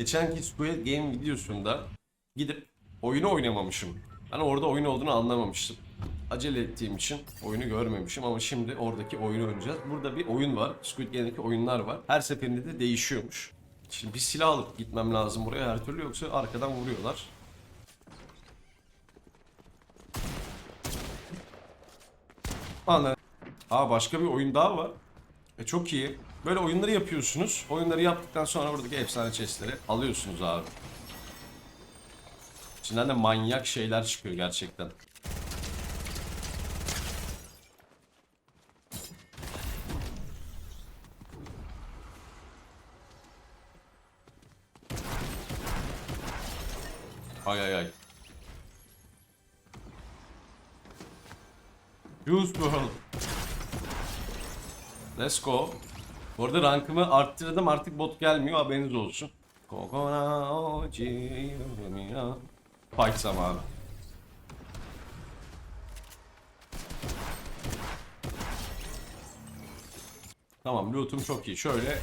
Geçenki Squid Game videosunda gidip oyunu oynamamışım. Ben orada oyun olduğunu anlamamıştım. Acele ettiğim için oyunu görmemişim ama şimdi oradaki oyunu oynayacağız. Burada bir oyun var. Squid Game'deki oyunlar var. Her seferinde de değişiyormuş. Şimdi bir silah alıp gitmem lazım buraya her türlü yoksa arkadan vuruyorlar. Ana. Aa başka bir oyun daha var. E çok iyi. Böyle oyunları yapıyorsunuz. Oyunları yaptıktan sonra buradaki efsane chestleri alıyorsunuz abi. İçinden de manyak şeyler çıkıyor gerçekten. Ay ay ay. Use World. Let's go. Bu arada rankımı arttırdım artık bot gelmiyor haberiniz olsun. Fight zamanı. Tamam lootum çok iyi. Şöyle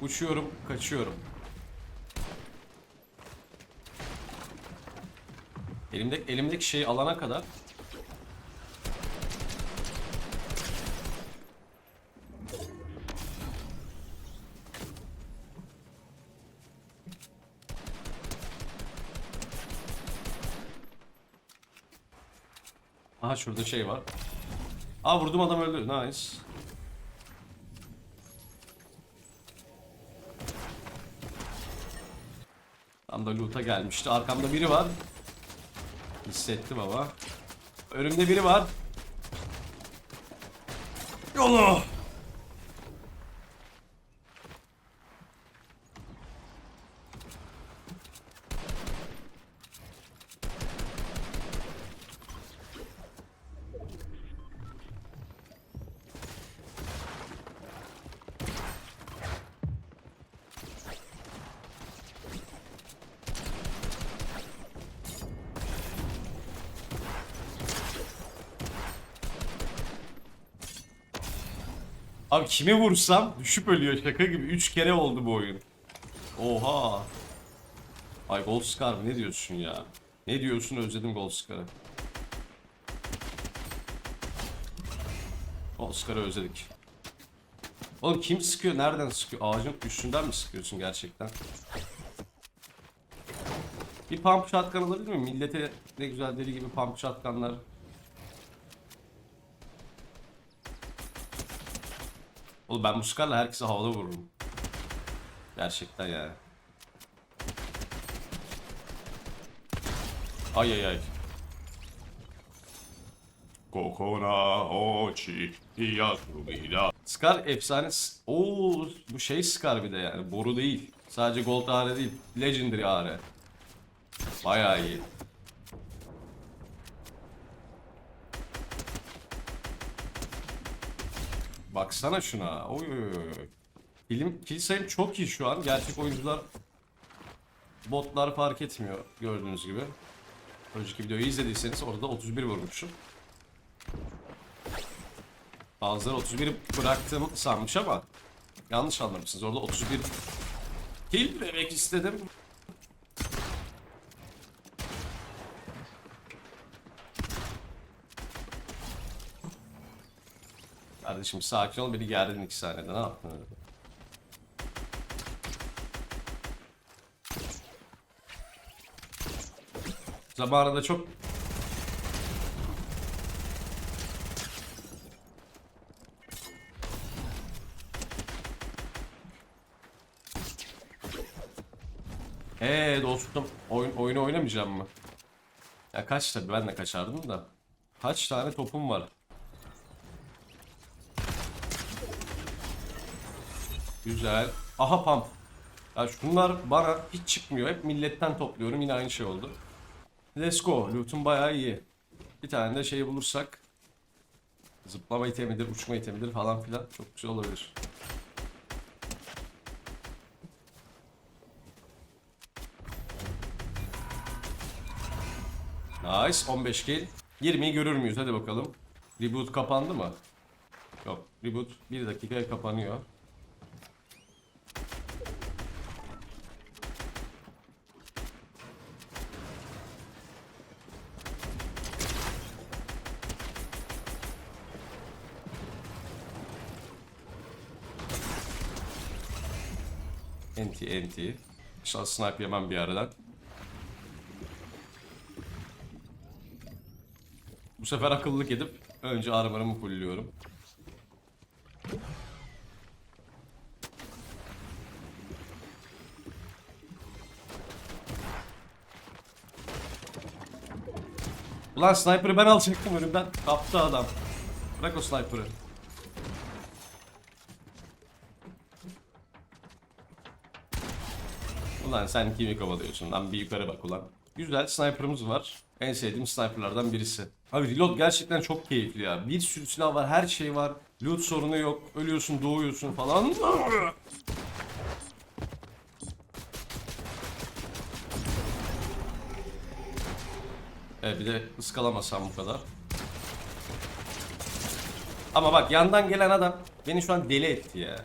uçuyorum, kaçıyorum. Elimde elimdeki şeyi alana kadar Şurada şey var. Aa vurdum adam öldü. Nice. Tam da loot'a gelmişti. Arkamda biri var. Hissettim ama. Önümde biri var. Yolu. Abi kimi vursam düşüp ölüyor şaka gibi. 3 kere oldu bu oyun. Oha. Ay Gold Scar mı? ne diyorsun ya? Ne diyorsun özledim Gold Scar'ı. Gold Scar'ı özledik. Oğlum kim sıkıyor? Nereden sıkıyor? Ağacın üstünden mi sıkıyorsun gerçekten? Bir pump shotgun alabilir miyim? Millete ne güzel deli gibi pump shotgunlar. Oğlum ben bu Scar'la herkese havada vururum. Gerçekten yani. Ay ay ay. Kokona ochi yasumida. Scar efsane. Oo bu şey Scar bir de yani boru değil. Sadece gold ağrı değil. Legendary ağrı. Bayağı iyi. Baksana şuna. Oy oy oy. Film kill sayım çok iyi şu an. Gerçek oyuncular botlar fark etmiyor gördüğünüz gibi. Önceki videoyu izlediyseniz orada 31 vurmuşum. Bazıları 31 bıraktım sanmış ama yanlış anlamışsınız. Orada 31 kill demek istedim. Kardeşim sakin ol beni gerdin iki saniyede ne yaptın öyle? Zamanında çok Eee dostum oyun, oyunu oynamayacağım mı? Ya kaç tabi ben de kaçardım da. Kaç tane topum var? Güzel. Aha pump. Ya şunlar bana hiç çıkmıyor. Hep milletten topluyorum. Yine aynı şey oldu. Let's go. Loot'um bayağı iyi. Bir tane de şey bulursak zıplama itemidir, uçma itemidir falan filan çok güzel olabilir. Nice. 15 kill. 20'yi görür müyüz? Hadi bakalım. Reboot kapandı mı? Yok. Reboot 1 dakikaya kapanıyor. Enti enti. İnşallah snipe yemem bir aradan. Bu sefer akıllılık edip önce armor'ımı fullliyorum. Ulan sniper'ı ben alacaktım önümden. Kaptı adam. Bırak o sniper'ı. Ulan sen kimi kovalıyorsun lan bir yukarı bak ulan. Güzel sniper'ımız var. En sevdiğim sniper'lardan birisi. Abi reload gerçekten çok keyifli ya. Bir sürü silah var, her şey var. Loot sorunu yok. Ölüyorsun, doğuyorsun falan. Evet bir de ıskalamasam bu kadar. Ama bak yandan gelen adam beni şu an deli etti ya.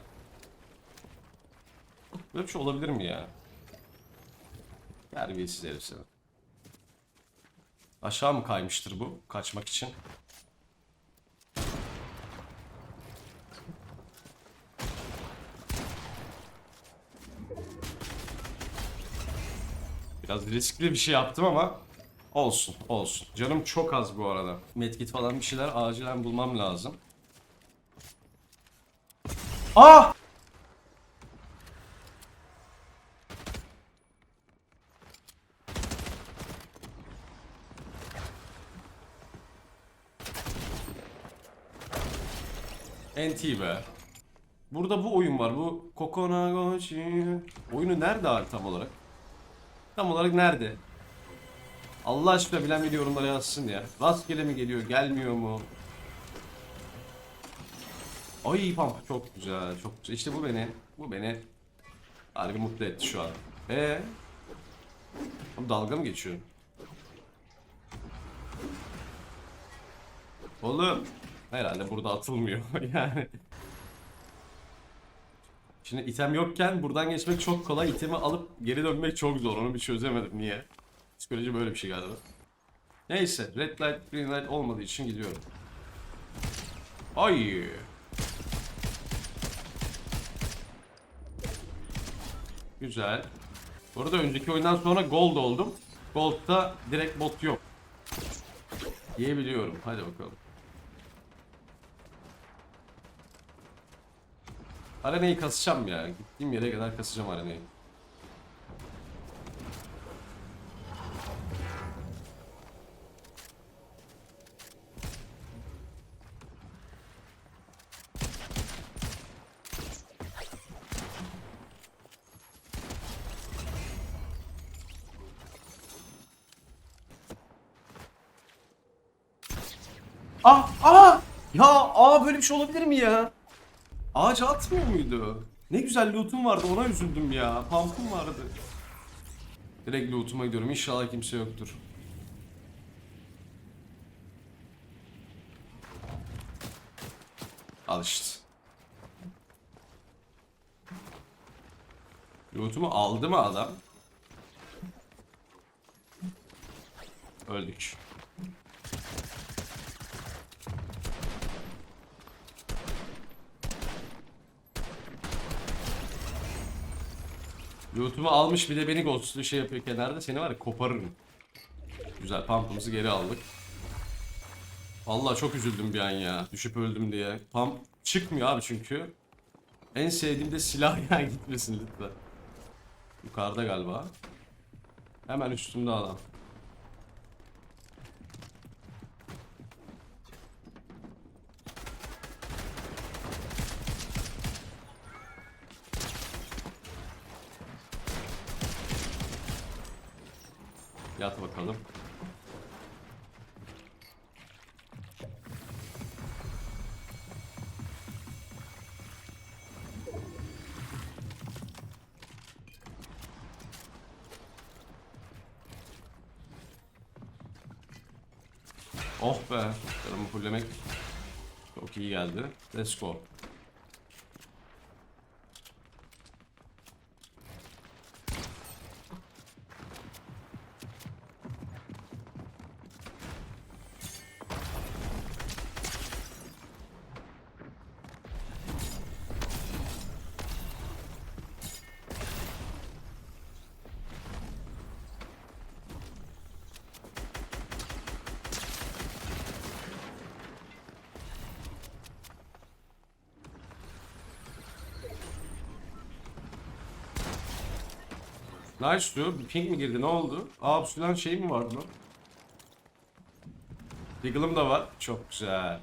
Böyle bir şey olabilir mi ya? Terbiyesiz herif seni. Aşağı mı kaymıştır bu kaçmak için? Biraz riskli bir şey yaptım ama olsun olsun. Canım çok az bu arada. Medkit falan bir şeyler acilen bulmam lazım. Ah! NT be. Burada bu oyun var. Bu Kokonagochi. Oyunu nerede abi tam olarak? Tam olarak nerede? Allah aşkına bilen bir yorumlara yazsın ya. Rastgele mi geliyor, gelmiyor mu? Ay pamp çok güzel, çok güzel. İşte bu beni, bu beni harbi mutlu etti şu an. Ee, dalga mı geçiyor? Oğlum, herhalde burada atılmıyor yani. Şimdi item yokken buradan geçmek çok kolay. İtemi alıp geri dönmek çok zor. Onu bir çözemedim. Niye? Psikoloji böyle bir şey galiba. Neyse. Red light, green light olmadığı için gidiyorum. Ay. Güzel. Bu arada önceki oyundan sonra gold oldum. Gold'da direkt bot yok. Diyebiliyorum. Hadi bakalım. Arenayı kasacağım ya. Gittiğim yere kadar kasacağım arenayı. Ah! Ah! Ya aa böyle bir şey olabilir mi ya? Ağaca atmıyor muydu? Ne güzel lootum vardı ona üzüldüm ya. Pump'um vardı. Direkt lootuma gidiyorum. İnşallah kimse yoktur. Al işte. Lootumu aldı mı adam? Öldük. Loot'umu almış bir de beni ghostlu şey yapıyor kenarda. Seni var ya koparırım. Güzel pump'ımızı geri aldık. Vallahi çok üzüldüm bir an ya. Düşüp öldüm diye. Pump çıkmıyor abi çünkü. En sevdiğim de silah ya gitmesin lütfen. Yukarıda galiba. Hemen üstümde adam. Yat bakalım. Oh be. Canımı fullemek çok iyi geldi. Let's go. Nice diyor. Bir ping mi girdi? Ne oldu? Aa Absülen şey mi vardı lan? Deagle'ım da var. Çok güzel.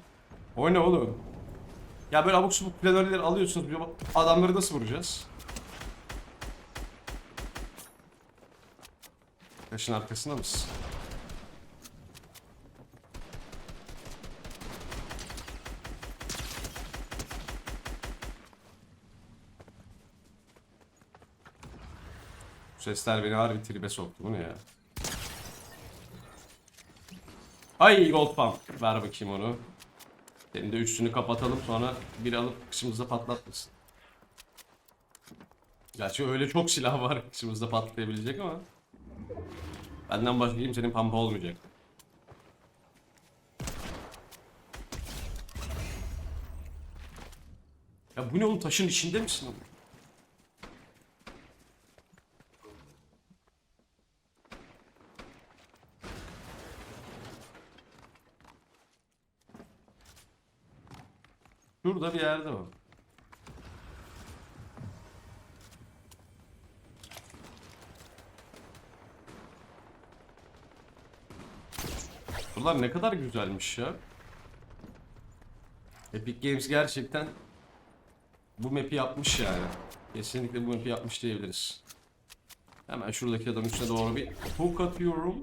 Oyna oğlum. Ya böyle abuk subuk planörleri alıyorsunuz. Adamları nasıl vuracağız? Taşın arkasında mısın? Sesler beni harbi tribe soktu. Bu ne ya? Ay gold pump. Ver bakayım onu. Senin de üstünü kapatalım sonra bir alıp kışımızda patlatmasın. Gerçi öyle çok silah var kışımızda patlayabilecek ama. Benden başka kimsenin pampa olmayacak. Ya bu ne oğlum taşın içinde misin? oğlum? Şurada bir yerde o. Bunlar ne kadar güzelmiş ya. Epic Games gerçekten bu map'i yapmış yani. Kesinlikle bu map'i yapmış diyebiliriz. Hemen şuradaki adam üstüne doğru bir hook atıyorum.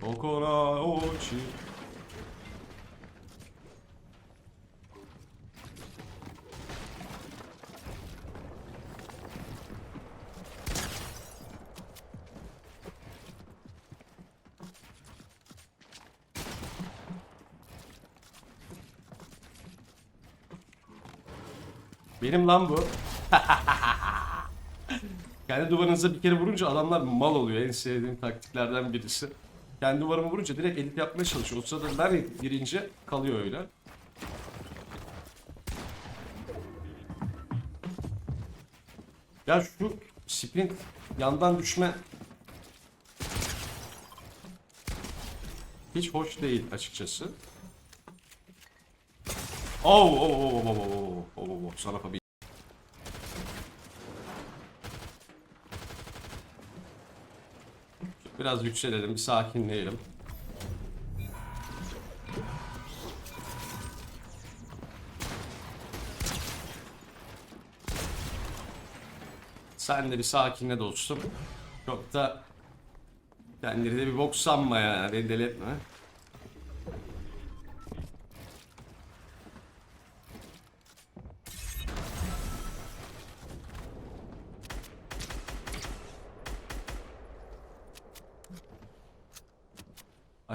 Kokona ochi. Benim lan bu. Kendi duvarınıza bir kere vurunca adamlar mal oluyor. En sevdiğim taktiklerden birisi. Kendi duvarıma vurunca direkt edit yapmaya çalışıyor. O sırada ben girince kalıyor öyle. Ya şu sprint yandan düşme hiç hoş değil açıkçası. Oh, oh, oh, oh, oh, oh, oh, sana tabii. Biraz yükselelim, bir sakinleyelim. Sen de bir sakinle dostum. Çok da kendini de bir bok sanma ya, beni deli etme.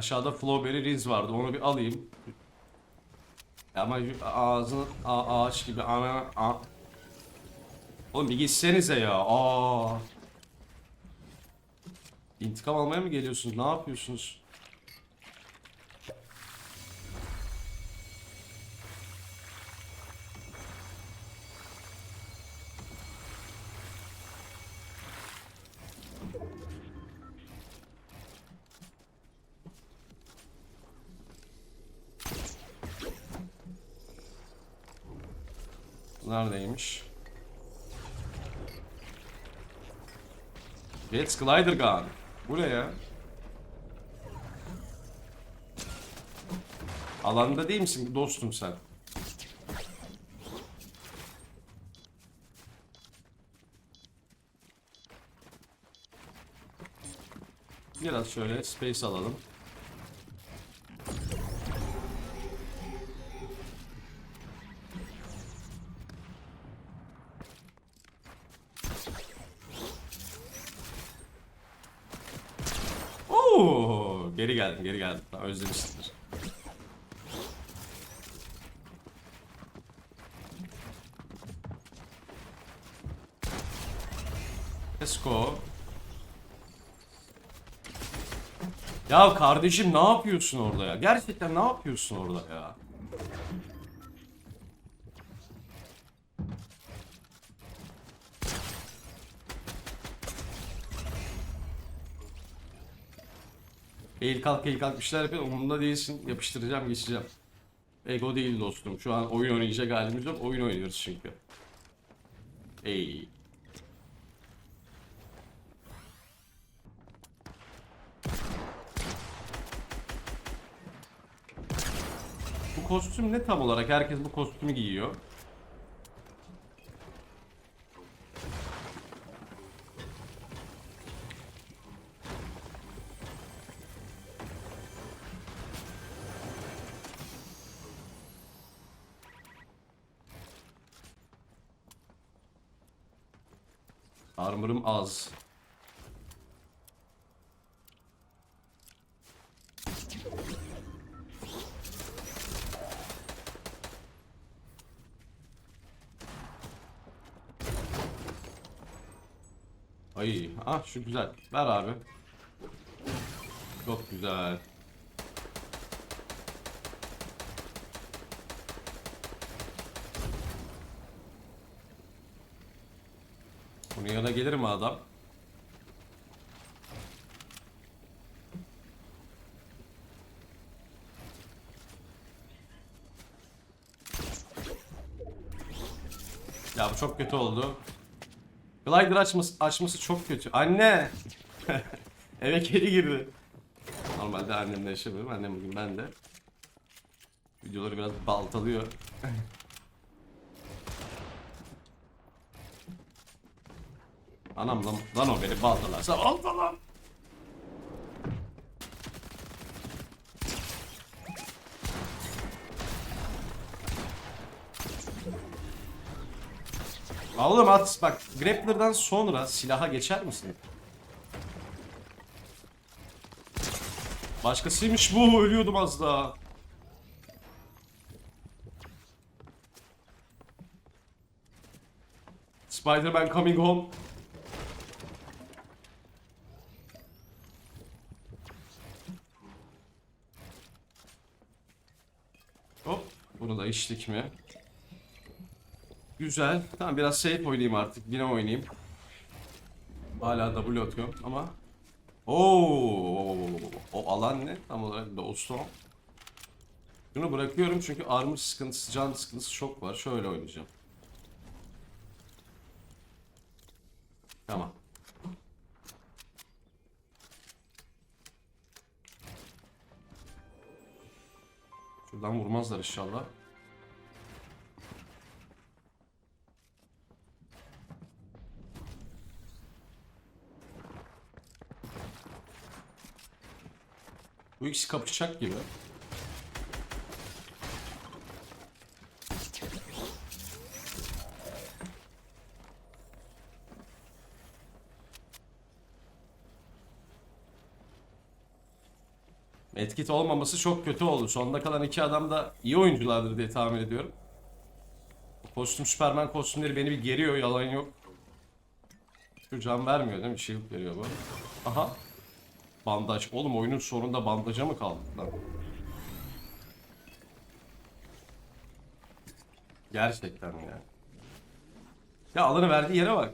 Aşağıda Flowberry Riz vardı. Onu bir alayım. Ama ağzını a- ağaç gibi ana a Oğlum bir gitsenize ya. Aa. İntikam almaya mı geliyorsunuz? Ne yapıyorsunuz? Bunlar neymiş? Let's Glider Gun. Bu ne ya? Alanda değil misin dostum sen? Biraz şöyle space alalım. Geri geldim, geri geldim. Özlemişsindir. Let's go. Ya kardeşim ne yapıyorsun orada ya? Gerçekten ne yapıyorsun orada ya? eğil kalk eğil kalk bir şeyler yapıyor. Umurumda değilsin. Yapıştıracağım geçeceğim. Ego değil dostum. Şu an oyun oynayacak halimiz yok. Oyun oynuyoruz çünkü. Ey. Bu kostüm ne tam olarak? Herkes bu kostümü giyiyor. Armor'ım az. Ay, ah şu güzel. Ver abi. Çok güzel. Bunun yanına gelir mi adam? Ya bu çok kötü oldu. Glider açması, açması çok kötü. Anne! Eve kedi girdi. Normalde annemle yaşamıyorum. Annem bugün ben de. Videoları biraz baltalıyor. Anam lan, lan o beni baltalarsa baltalar. Oğlum at bak grappler'dan sonra silaha geçer misin? Başkasıymış bu ölüyordum az daha. Spider-Man coming home. İçtik mi? Güzel. Tamam biraz safe oynayayım artık. Yine oynayayım. Hala W atıyorum ama Oo, o alan ne? Tam olarak dostum. Bunu bırakıyorum çünkü armor sıkıntısı, can sıkıntısı çok var. Şöyle oynayacağım. Tamam. Şuradan vurmazlar inşallah. Bu ikisi kapışacak gibi. Etkit olmaması çok kötü oldu. Sonunda kalan iki adam da iyi oyunculardır diye tahmin ediyorum. Kostüm Superman kostümleri beni bir geriyor yalan yok. Şu can vermiyor değil mi? Shield veriyor bu. Aha. Bandaj. Oğlum oyunun sonunda bandaja mı kaldık lan? Gerçekten ya. Ya alanı verdiği yere bak.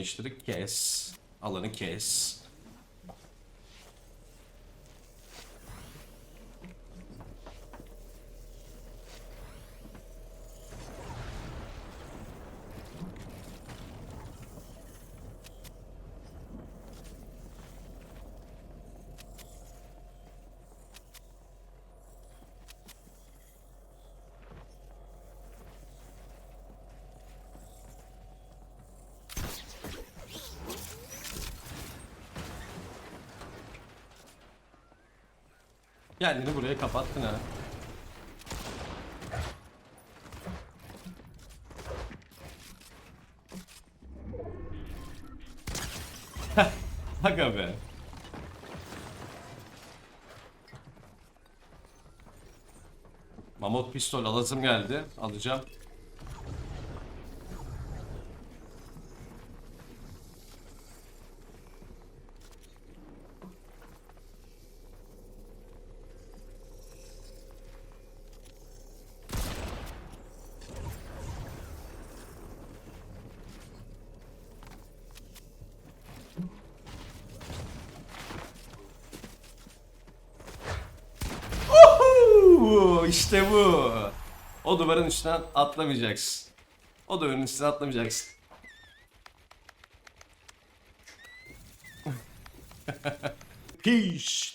Oynayıştırık kes. Alanı kes. Kendini buraya kapattın ha. Aga be. Mamut pistol alasım geldi. Alacağım. İşte bu. O duvarın üstünden atlamayacaksın. O duvarın üstüne atlamayacaksın. Peace.